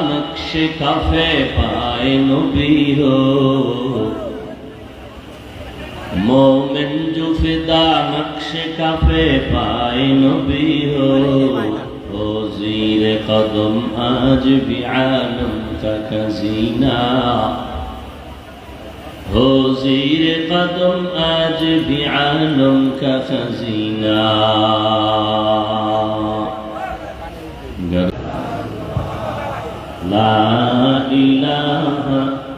নকশে কাফে পায় নবীর মোমেন জুফিদা নকশে কাফে পায় নবীর ও জির কদম আজ বিআলম কাজিনা ہو زیر قدم آج بھی عالم کا خزینہ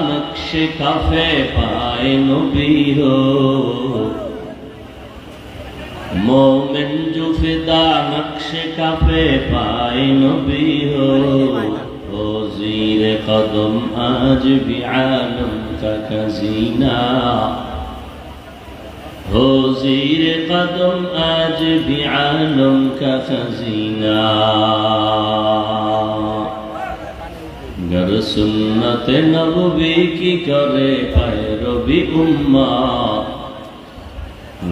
নকশে কাফে পায় নবী হো মোমেন জুফিদা নকশে কাফে পায় নবী হো ও জিরে কদম আজ বিআলম কা কজিনা ও জিরে কদম আজ বিআলম কা کا गर सुन्नत नबवी की करे पैरवी उम्मा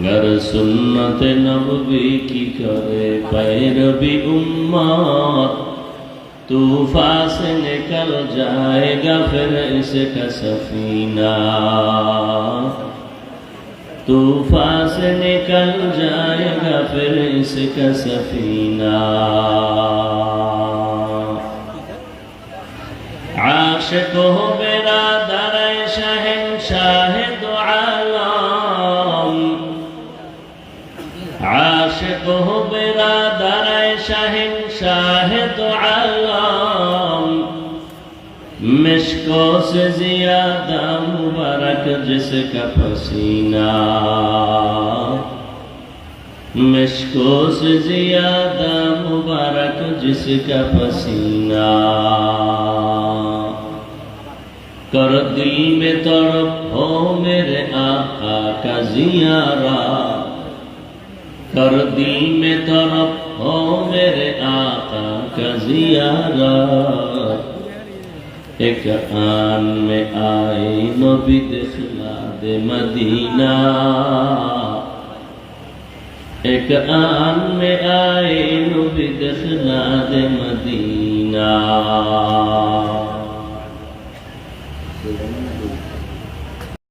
गर सुन्नत नबवी की करे पैरवी उम्मा तूफा से निकल जाएगा फिर इसका सफीना तूफा से निकल जाएगा फिर इसका सफीना তোহবেরা দাঁড়ায় শাহেন শাহেদ আলম আশে তোহবেরা দাঁড়ায় শাহেন শাহেদ আলম مشکو سے زیادہ مبارک جس کا پسینہ مشکو سے زیادہ مبارک جس کا پسینہ کر دل میں تڑپ ہو میرے آقا کا زیارہ کر دل میں تڑپ ہو میرے آقا کا زیارہ ایک آن میں آئے نبی دخلا دے مدینہ ایک آن میں آئے نبی دخلا دے مدینہ